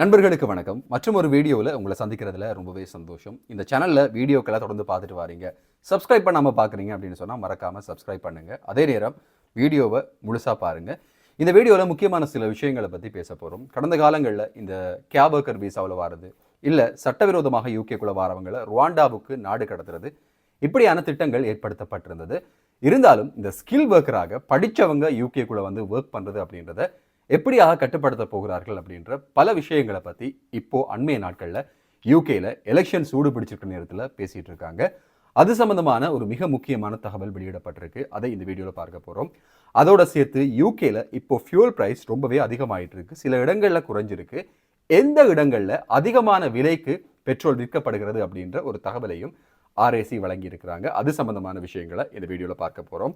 நண்பர்களுக்கு வணக்கம். மற்றும் ஒரு வீடியோவில் உங்களை சந்திக்கிறதுல ரொம்பவே சந்தோஷம். இந்த சேனலில் வீடியோக்களை தொடர்ந்து பார்த்துட்டு வாரீங்க. சப்ஸ்கிரைப் பண்ணாமல் பார்க்குறீங்க அப்படின்னு சொன்னால் மறக்காமல் சப்ஸ்கிரைப் பண்ணுங்கள் அதே நேரம் வீடியோவை முழுசாக பாருங்கள் இந்த வீடியோவில் முக்கியமான சில விஷயங்களை பற்றி பேச போகிறோம் கடந்த காலங்களில் இந்த கேபர்கர் விசாவில் வாரது இல்லை சட்டவிரோதமாக யூகேக்குள்ளே வாரவங்களை ருவாண்டாவுக்கு நாடு கடத்துறது இப்படியான திட்டங்கள் ஏற்படுத்தப்பட்டிருந்தது. இருந்தாலும் இந்த ஸ்கில் ஒர்க்கராக படித்தவங்க யூகேக்குள்ளே வந்து ஒர்க் பண்ணுறது அப்படின்றத எப்படியாக கட்டுப்படுத்த போகிறார்கள் அப்படின்ற பல விஷயங்களை பற்றி இப்போது அண்மைய நாட்களில் யூகேயில் எலெக்ஷன் சூடு பிடிச்சிருக்க நேரத்தில் பேசிகிட்டு இருக்காங்க. அது சம்பந்தமான ஒரு மிக முக்கியமான தகவல் வெளியிடப்பட்டிருக்கு. அதை இந்த வீடியோவில் பார்க்க போகிறோம் அதோட சேர்த்து யூகேல இப்போ ஃபியூல் ப்ரைஸ் ரொம்பவே அதிகமாயிட்டு இருக்கு சில இடங்களில் குறைஞ்சிருக்கு. எந்த இடங்களில் அதிகமான விலைக்கு பெட்ரோல் விற்கப்படுகிறது அப்படின்ற ஒரு தகவலையும் ஆர்ஏசி வழங்கியிருக்கிறாங்க. அது சம்பந்தமான விஷயங்களை இந்த வீடியோவில் பார்க்க போகிறோம்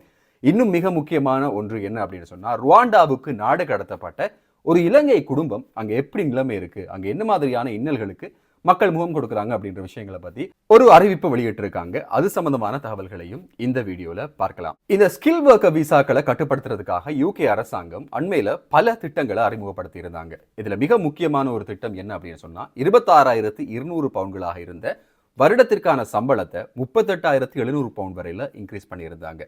இன்னும் மிக முக்கியமான ஒன்று என்ன அப்படின்னு சொன்னால் ருவாண்டாவுக்கு நாடு கடத்தப்பட்ட ஒரு இலங்கை குடும்பம் அங்கே எப்படி நிலைமை இருக்குது அங்கே என்ன மாதிரியான இன்னல்களுக்கு மக்கள் முகம் கொடுக்குறாங்க அப்படின்ற விஷயங்களை பற்றி ஒரு அறிவிப்பு வெளியிட்டிருக்காங்க. அது சம்பந்தமான தகவல்களையும் இந்த வீடியோவில் பார்க்கலாம். இந்த ஸ்கில் ஒர்க்கர் விசாக்களை கட்டுப்படுத்துறதுக்காக யூகே அரசாங்கம் அண்மையில் பல திட்டங்களை அறிமுகப்படுத்தி இருந்தாங்க. இதில் மிக முக்கியமான ஒரு திட்டம் என்ன அப்படின்னு சொன்னால் இருபத்தாறாயிரத்து இருநூறு பவுன்களாக இருந்த வருடத்திற்கான சம்பளத்தை முப்பத்தெட்டாயிரத்து எழுநூறு பவுண்ட் வரையில் இன்க்ரீஸ் பண்ணியிருந்தாங்க.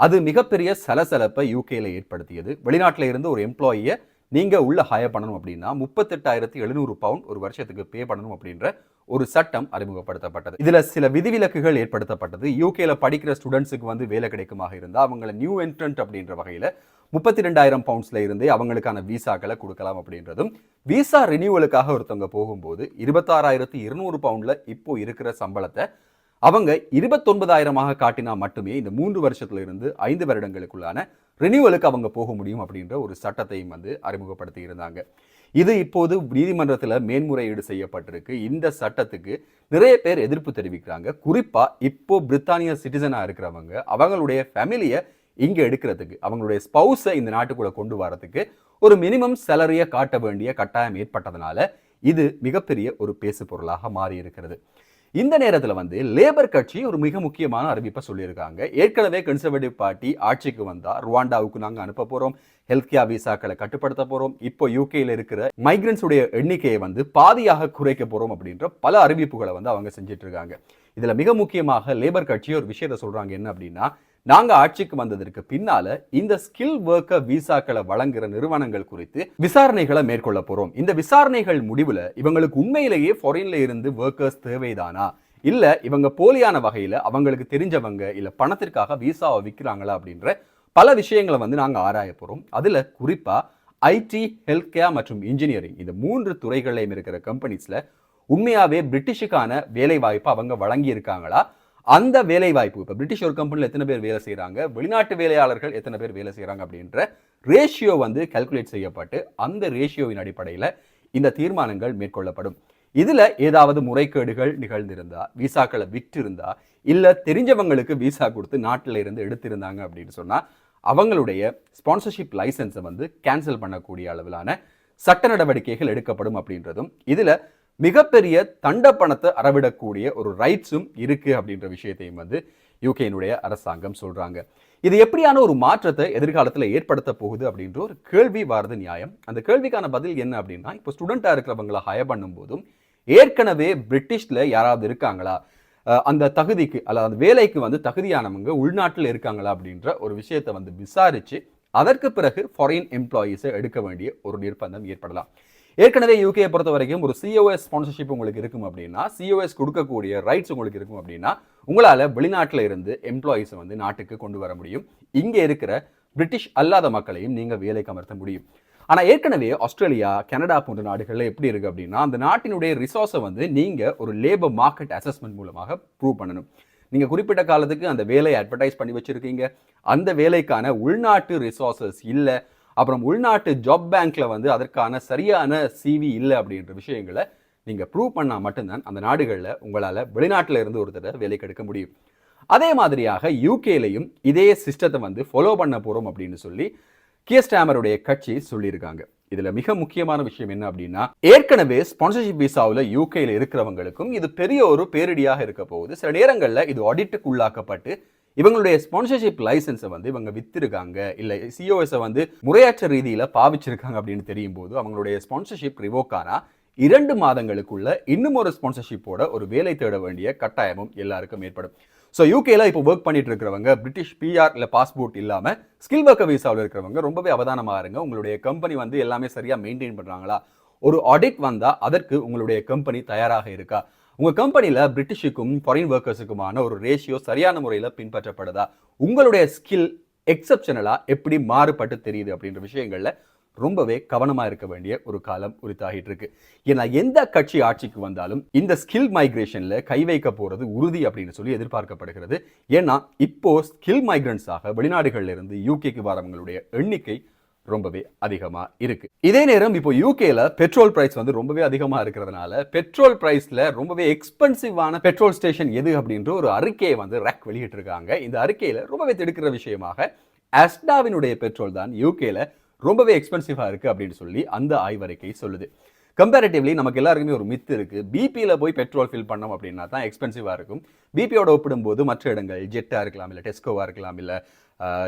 அது மிகப்பெரிய சலசலப்பை யூகேல ஏற்படுத்தியது. வெளிநாட்டில் இருந்து ஒரு எம்ப்ளாயியை நீங்க உள்ள ஹயர் பண்ணணும் அப்படின்னா முப்பத்தெட்டாயிரத்தி எழுநூறு பவுண்ட் ஒரு வருஷத்துக்கு பே பண்ணணும் அப்படின்ற ஒரு சட்டம் அறிமுகப்படுத்தப்பட்டது. இதுல சில விதிவிலக்குகள் ஏற்படுத்தப்பட்டது. யூகேல படிக்கிற ஸ்டூடெண்ட்ஸுக்கு வந்து வேலை கிடைக்குமாக இருந்தால் அவங்கள நியூ என்ட்ரன்ட் அப்படின்ற வகையில் முப்பத்தி ரெண்டாயிரம் பவுண்ட்ஸ்ல இருந்தே அவங்களுக்கான விசாக்களை கொடுக்கலாம் அப்படின்றதும் விசா ரினியூவலுக்காக ஒருத்தவங்க போகும்போது இருபத்தாறாயிரத்தி இருநூறு பவுண்ட்ல இப்போ இருக்கிற சம்பளத்தை அவங்க இருபத்தொன்பதாயிரமாக காட்டினா மட்டுமே இந்த மூன்று வருஷத்துல இருந்து ஐந்து வருடங்களுக்குள்ளான ரினியூவலுக்கு அவங்க போக முடியும் அப்படின்ற ஒரு சட்டத்தையும் வந்து அறிமுகப்படுத்தி இருந்தாங்க. இது இப்போது நீதிமன்றத்தில் மேன்முறையீடு செய்யப்பட்டிருக்கு. இந்த சட்டத்துக்கு நிறைய பேர் எதிர்ப்பு தெரிவிக்கிறாங்க. குறிப்பாக இப்போ பிரித்தானிய சிட்டிசனாக இருக்கிறவங்க அவங்களுடைய ஃபேமிலியை இங்கே எடுக்கிறதுக்கு அவங்களுடைய ஸ்பௌஸை இந்த நாட்டுக்குள்ளே கொண்டு வரதுக்கு ஒரு மினிமம் சேலரியை காட்ட வேண்டிய கட்டாயம் ஏற்பட்டதுனால இது மிகப்பெரிய ஒரு பேசு பொருளாக மாறி இருக்கிறது இந்த நேரத்தில் வந்து லேபர் கட்சி ஒரு மிக முக்கியமான அறிவிப்பை சொல்லியிருக்காங்க. ஏற்கனவே கன்சர்வேட்டிவ் பார்ட்டி ஆட்சிக்கு வந்தால் ருவாண்டாவுக்கு நாங்கள் அனுப்ப போறோம். ஹெல்த் விசாக்களை கட்டுப்படுத்த போறோம். இப்போ யூகேல இருக்கிற மைக்ரன்ஸுடைய எண்ணிக்கையை வந்து பாதியாக குறைக்க போறோம் அப்படின்ற பல அறிவிப்புகளை வந்து அவங்க செஞ்சுட்டு இருக்காங்க. இதுல மிக முக்கியமாக லேபர் கட்சி ஒரு விஷயத்தை சொல்றாங்க. என்ன அப்படின்னா நாங்கள் ஆட்சிக்கு வந்ததற்கு பின்னால இந்த ஸ்கில் ஒர்க்கர் விசாக்களை வழங்குற நிறுவனங்கள் குறித்து விசாரணைகளை மேற்கொள்ள போறோம். இந்த விசாரணைகள் முடிவில் இவங்களுக்கு உண்மையிலேயே ஃபாரின்ல இருந்து ஒர்க்கர்ஸ் தேவைதானா? இல்லை இவங்க போலியான வகையில் அவங்களுக்கு தெரிஞ்சவங்க இல்லை பணத்திற்காக விசாவை விற்கிறாங்களா அப்படின்ற பல விஷயங்களை வந்து நாங்கள் ஆராய போகிறோம் அதில் குறிப்பாக ஐடி ஹெல்த் கேர் மற்றும் இன்ஜினியரிங் இந்த மூன்று துறைகளையும் இருக்கிற கம்பெனிஸில் உண்மையாகவே பிரிட்டிஷுக்கான வேலை வாய்ப்பு அவங்க வழங்கியிருக்காங்களா? அந்த வேலை வாய்ப்பு இப்போ பிரிட்டிஷ் ஒரு கம்பெனியில் எத்தனை பேர் வேலை செய்கிறாங்க வெளிநாட்டு வேலையாளர்கள் எத்தனை பேர் வேலை செய்கிறாங்க அப்படின்ற ரேஷியோ வந்து கால்குலேட் செய்யப்பட்டு அந்த ரேஷியோவின் அடிப்படையில் இந்த தீர்மானங்கள் மேற்கொள்ளப்படும். இதில் ஏதாவது முறைகேடுகள் நிகழ்ந்திருந்தா விசாக்களை விற்றிருந்தா இல்லை தெரிஞ்சவங்களுக்கு விசா கொடுத்து நாட்டில் இருந்து எடுத்திருந்தாங்க அப்படின்னு சொன்னால் அவங்களுடைய ஸ்பான்சர்ஷிப் லைசன்ஸை வந்து கேன்சல் பண்ணக்கூடிய அளவிலான சட்ட நடவடிக்கைகள் எடுக்கப்படும் அப்படின்றதும் இதில் மிகப்பெரிய தண்ட பணத்தை அறவிடக்கூடிய ஒரு ரைட்ஸும் இருக்கு அப்படின்ற விஷயத்தையும் வந்து யூகேனுடைய அரசாங்கம் சொல்றாங்க. இது எப்படியான ஒரு மாற்றத்தை எதிர்காலத்தில் ஏற்படுத்த போகுது அப்படின்ற ஒரு கேள்வி வாரது நியாயம். அந்த கேள்விக்கான பதில் என்ன அப்படின்னா இப்போ ஸ்டூடெண்ட்டாக இருக்கிறவங்கள ஹயர் பண்ணும்போதும் ஏற்கனவே பிரிட்டிஷ்ல யாராவது இருக்காங்களா? அந்த தகுதிக்கு அல்லது வேலைக்கு வந்து தகுதியானவங்க உள்நாட்டில் இருக்காங்களா அப்படின்ற ஒரு விஷயத்தை வந்து விசாரிச்சு அதற்கு பிறகு ஃபாரின் எம்ப்ளாயீஸை எடுக்க வேண்டிய ஒரு நிர்பந்தம் ஏற்படலாம். ஏற்கனவே யூகே பொறுத்த வரைக்கும் ஒரு சிஓஎஸ் ஸ்பான்சர்ஷிப் உங்களுக்கு இருக்கும் அப்படின்னா சிஓஎஸ் கொடுக்கக்கூடிய ரைட்ஸ் உங்களுக்கு இருக்கும் அப்படின்னா உங்களால் வெளிநாட்டில் இருந்து எம்ப்ளாயீஸை வந்து நாட்டுக்கு கொண்டு வர முடியும். இங்கே இருக்கிற பிரிட்டிஷ் அல்லாத மக்களையும் நீங்கள் வேலைக்கு அமர்த்த முடியும். ஆனால் ஏற்கனவே ஆஸ்திரேலியா கனடா போன்ற நாடுகளில் எப்படி இருக்குது அப்படின்னா அந்த நாட்டினுடைய ரிசோர்ஸை வந்து நீங்கள் ஒரு லேபர் மார்க்கெட் அசஸ்மெண்ட் மூலமாக ப்ரூவ் பண்ணணும். நீங்கள் குறிப்பிட்ட காலத்துக்கு அந்த வேலையை அட்வர்டைஸ் பண்ணி வச்சுருக்கீங்க. அந்த வேலைக்கான உள்நாட்டு ரிசோர்ஸஸ் இல்லை அப்புறம் உள்நாட்டு ஜாப் பேங்க்ல வந்து அதற்கான சரியான சிவி இல்லை அப்படின்ற விஷயங்களை நீங்கள் ப்ரூவ் பண்ணால் மட்டும்தான் அந்த நாடுகளில் உங்களால் வெளிநாட்டில் இருந்து ஒருத்தரை வேலைக்கு எடுக்க முடியும். அதே மாதிரியாக யூகேலையும் இதே சிஸ்டத்தை வந்து ஃபாலோ பண்ண போகிறோம் அப்படின்னு சொல்லி கியஸ்டாமருடைய கட்சி சொல்லியிருக்காங்க. இதில் மிக முக்கியமான விஷயம் என்ன அப்படின்னா ஏற்கனவே ஸ்பான்சர்ஷிப் விசாவில் யூகேல இருக்கிறவங்களுக்கும் இது பெரிய ஒரு பேரிடியாக இருக்க போகுது. சில நேரங்களில் இது ஆடிட்டுக்கு உள்ளாக்கப்பட்டு இவங்களுடைய ஸ்பான்சர்ஷிப் லைசன்ஸை வந்து இவங்க வித்திருக்காங்க. இல்லை சிஓஎஸை வந்து முறையற்ற ரீதியில் பாவிச்சிருக்காங்க அப்படின்னு தெரியும் போது அவங்களுடைய ஸ்பான்சர்ஷிப் ரிவோக் இரண்டு மாதங்களுக்குள்ள இன்னும் ஒரு ஸ்பான்சர்ஷிப்போட ஒரு வேலை தேட வேண்டிய கட்டாயமும் எல்லாருக்கும் ஏற்படும். ஸோ யூகேல இப்போ ஒர்க் பண்ணிட்டு இருக்கிறவங்க பிரிட்டிஷ் பிஆர் இல்லை பாஸ்போர்ட் இல்லாமல் ஸ்கில் ஒர்க்கர் விசாவில் இருக்கிறவங்க ரொம்பவே அவதானமாக இருங்க. உங்களுடைய கம்பெனி வந்து எல்லாமே சரியாக மெயின்டைன் பண்ணுறாங்களா ஒரு ஆடிட் வந்தால் அதற்கு உங்களுடைய கம்பெனி தயாராக இருக்கா? உங்கள் கம்பெனியில் பிரிட்டிஷுக்கும் ஃபாரின் ஒர்க்கர்ஸுக்குமான ஒரு ரேஷியோ சரியான முறையில் பின்பற்றப்படுதா? உங்களுடைய ஸ்கில் எக்ஸப்ஷனலாக எப்படி மாறுபட்டு தெரியுது அப்படின்ற விஷயங்களில் ரொம்பவே கவனமாக இருக்க வேண்டிய ஒரு காலம் உரித்தாகிட்டு இருக்கு. ஏன்னா எந்த கட்சி ஆட்சிக்கு வந்தாலும் இந்த ஸ்கில் மைக்ரேஷனில் கை வைக்க போகிறது உறுதி அப்படின்னு சொல்லி எதிர்பார்க்கப்படுகிறது. ஏன்னா இப்போ ஸ்கில் மைக்ரன்ஸாக வெளிநாடுகளிலிருந்து யூகேக்கு வரவங்களுடைய எண்ணிக்கை ரொம்பவே அதிகமாக இருக்கு. இதே நேரம் இப்போ யூகேல பெட்ரோல் பிரைஸ் வந்து ரொம்பவே அதிகமாக இருக்கிறதுனால பெட்ரோல் பிரைஸ்ல ரொம்பவே எக்ஸ்பென்சிவான பெட்ரோல் ஸ்டேஷன் எது அப்படின்ற ஒரு அறிக்கையை வந்து ரேக் வெளியிட்டிருக்காங்க. இந்த அறிக்கையில ரொம்பவே திடுக்கிற விஷயமாக அஸ்டாவினுடைய பெட்ரோல் தான் யூகேல ரொம்பவே எக்ஸ்பென்சிவாக இருக்குது அப்படின்னு சொல்லி அந்த ஆய்வறிக்கை சொல்லுது. கம்பேரிட்டிவ்லி நமக்கு எல்லாருக்குமே ஒரு மித்து இருக்குது பிபியில் போய் பெட்ரோல் ஃபில் பண்ணோம் அப்படின்னா தான் எக்ஸ்பென்சிவாக இருக்கும். பிபியோட ஒப்பிடும்போது மற்ற இடங்கள் ஜெட்டாக இருக்கலாம் இல்லை டெஸ்கோவாக இருக்கலாம் இல்லை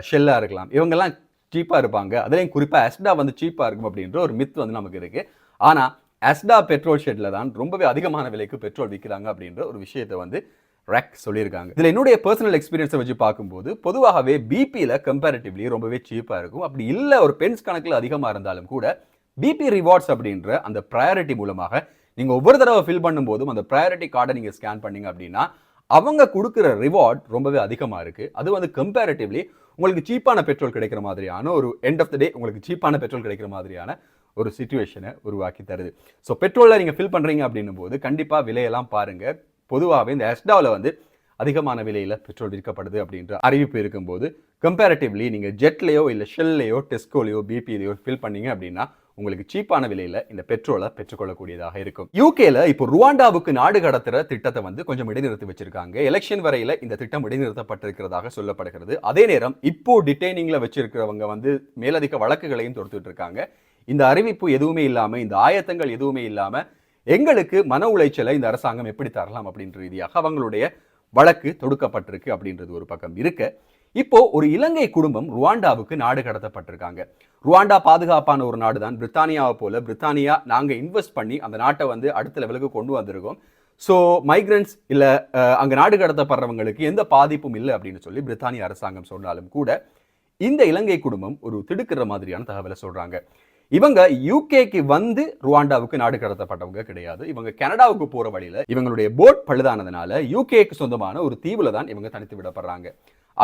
ஷெல்லாக இருக்கலாம். இவங்கெல்லாம் சீப்பாக இருப்பாங்க. அதுலேயும் குறிப்பாக அஸ்டா வந்து சீப்பாக இருக்கும் அப்படின்ற ஒரு மித்து வந்து நமக்கு இருக்குது ஆனால் அஸ்டா பெட்ரோல் ஷெட்டில் தான் ரொம்பவே அதிகமான விலைக்கு பெட்ரோல் விற்கிறாங்க அப்படின்ற ஒரு விஷயத்தை வந்து ரெக் சொல்லியிருக்காங்க. இதில் என்னுடைய பர்சனல் எக்ஸ்பீரியன்ஸை வச்சு பார்க்கும்போது பொதுவாகவே பிபியில் கம்பேரிட்டிவ்லி ரொம்பவே சீப்பாக இருக்கும். அப்படி இல்லை ஒரு பென்ஸ் கணக்கில் அதிகமாக இருந்தாலும் கூட பிபி ரிவார்ட்ஸ் அப்படின்ற அந்த ப்ரையாரிட்டி மூலமாக நீங்கள் ஒவ்வொரு தடவை ஃபில் பண்ணும்போதும் அந்த ப்ரையாரிட்டி கார்டை நீங்கள் ஸ்கேன் பண்ணீங்க அப்படின்னா அவங்க கொடுக்குற ரிவார்ட் ரொம்பவே அதிகமாக இருக்குது அது வந்து கம்பேரிட்டிவ்லி உங்களுக்கு சீப்பான பெட்ரோல் கிடைக்கிற மாதிரியான ஒரு எண்ட் ஆஃப் த டே உங்களுக்கு சீப்பான பெட்ரோல் கிடைக்கிற மாதிரியான ஒரு சுச்சுவேஷனை உருவாக்கி தருது. ஸோ பெட்ரோலில் நீங்கள் ஃபில் பண்ணுறீங்க அப்படின்னும் போது கண்டிப்பாக விலையெல்லாம் பாருங்கள் பொதுவாகவே இந்த எஸ்டாவில் வந்து அதிகமான விலையில் பெட்ரோல் விற்கப்படுது அப்படின்ற அறிவிப்பு இருக்கும்போது கம்பேரட்டிவ்லி நீங்கள் ஜெட்லேயோ இல்லை ஷெல்லையோ டெஸ்கோலையோ பிபிலையோ ஃபில் பண்ணீங்க அப்படின்னா உங்களுக்கு சீப்பான விலையில இந்த பெட்ரோலை பெற்றுக்கொள்ளக்கூடியதாக இருக்கும். யூகேல இப்போ ருவாண்டாவுக்கு நாடு கடத்துற திட்டத்தை வந்து கொஞ்சம் இடைநிறுத்தி வச்சிருக்காங்க. எலெக்ஷன் வரையில இந்த திட்டம் இடைநிறுத்தப்பட்டிருக்கிறதாக சொல்லப்படுகிறது. அதே நேரம் இப்போ டிடைனிங்ல வச்சிருக்கிறவங்க வந்து மேலதிக வழக்குகளையும் தொடுத்துட்டு இருக்காங்க இந்த அறிவிப்பு எதுவுமே இல்லாம இந்த ஆயத்தங்கள் எதுவுமே இல்லாம எங்களுக்கு மன உளைச்சலை இந்த அரசாங்கம் எப்படி தரலாம் அப்படின்ற ரீதியாக அவங்களுடைய வழக்கு தொடுக்கப்பட்டிருக்கு அப்படின்றது ஒரு பக்கம் இருக்க. இப்போ ஒரு இலங்கை குடும்பம் ருவாண்டாவுக்கு நாடு கடத்தப்பட்டிருக்காங்க. ருவாண்டா பாதுகாப்பான ஒரு நாடு தான் பிரித்தானியாவை போல பிரித்தானியா நாங்கள் இன்வெஸ்ட் பண்ணி அந்த நாட்டை வந்து அடுத்த லெவலுக்கு கொண்டு வந்திருக்கோம். ஸோ மைக்ரன்ஸ் இல்லை அங்கே நாடு கடத்தப்படுறவங்களுக்கு எந்த பாதிப்பும் இல்லை அப்படின்னு சொல்லி பிரித்தானிய அரசாங்கம் சொன்னாலும் கூட இந்த இலங்கை குடும்பம் ஒரு திடுக்கிற மாதிரியான தகவலை சொல்கிறாங்க இவங்க யூகேக்கு வந்து ருவாண்டாவுக்கு நாடு கடத்தப்பட்டவங்க கிடையாது. இவங்க கனடாவுக்கு போகிற வழியில் இவங்களுடைய போட் பழுதானதுனால யூகேக்கு சொந்தமான ஒரு தீவில் தான் இவங்க தனித்து விடப்படுறாங்க.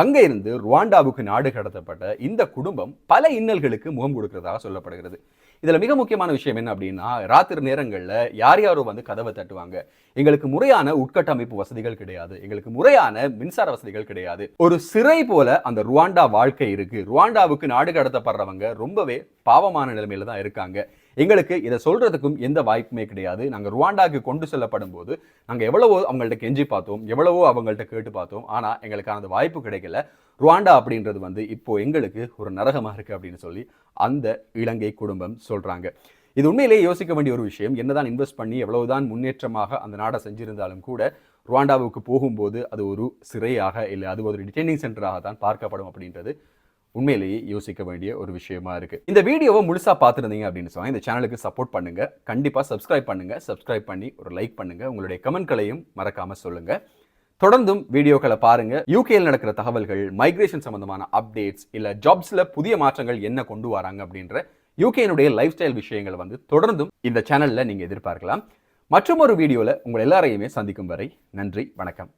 அங்கே இருந்து ருவாண்டாவுக்கு நாடு கடத்தப்பட்ட இந்த குடும்பம் பல இன்னல்களுக்கு முகம் கொடுக்கிறதாக சொல்லப்படுகிறது. இதில் மிக முக்கியமான விஷயம் என்ன அப்படின்னா ராத்திரி நேரங்களில் யார் யாரோ வந்து கதவை தட்டுவாங்க. எங்களுக்கு முறையான உட்கட்டமைப்பு வசதிகள் கிடையாது. எங்களுக்கு முறையான மின்சார வசதிகள் கிடையாது. ஒரு சிறை போல அந்த ருவாண்டா வாழ்க்கை இருக்கு. ருவாண்டாவுக்கு நாடு கடத்தப்படுறவங்க ரொம்பவே பாவமான நிலைமையில தான் இருக்காங்க. எங்களுக்கு இதை சொல்றதுக்கும் எந்த வாய்ப்புமே கிடையாது. நாங்கள் ருவாண்டாக்கு கொண்டு செல்லப்படும் போது நாங்கள் எவ்வளவோ அவங்கள்ட்ட கெஞ்சி பார்த்தோம் எவ்வளவோ அவங்கள்ட்ட கேட்டு பார்த்தோம். ஆனால் எங்களுக்கான அந்த வாய்ப்பு கிடைக்கல. ருவாண்டா அப்படின்றது வந்து இப்போ எங்களுக்கு ஒரு நரகமாக இருக்கு அப்படின்னு சொல்லி அந்த இலங்கை குடும்பம் சொல்றாங்க. இது உண்மையிலேயே யோசிக்க வேண்டிய ஒரு விஷயம். என்னதான் இன்வெஸ்ட் பண்ணி எவ்வளவுதான் முன்னேற்றமாக அந்த நாடை செஞ்சிருந்தாலும் கூட ருவாண்டாவுக்கு போகும்போது அது ஒரு சிறையாக இல்லை அது ஒரு டிடெய்னிங் சென்டராக தான் பார்க்கப்படும் அப்படின்றது உண்மையிலேயே யோசிக்க வேண்டிய ஒரு விஷயமா இருக்கு. இந்த வீடியோவை முழுசா பார்த்துருந்தீங்க அப்படின்னு சொன்னா இந்த சேனலுக்கு சப்போர்ட் பண்ணுங்க. கண்டிப்பா சப்ஸ்கிரைப் பண்ணுங்க. சப்ஸ்கிரைப் பண்ணி ஒரு லைக் பண்ணுங்க. உங்களுடைய கமெண்ட்களையும் மறக்காம சொல்லுங்க. தொடர்ந்தும் வீடியோக்களை பாருங்க. யூகேல நடக்கிற தகவல்கள் மைக்ரேஷன் சம்பந்தமான அப்டேட்ஸ் இல்ல ஜாப்ஸ்ல புதிய மாற்றங்கள் என்ன கொண்டு வராங்க அப்படின்ற யூகேனுடைய லைஃப் ஸ்டைல் விஷயங்களை வந்து தொடர்ந்தும் இந்த சேனல்ல நீங்க எதிர்பார்க்கலாம். மற்றும் ஒரு வீடியோவில் உங்கள் எல்லாரையுமே சந்திக்கும் வரை நன்றி வணக்கம்.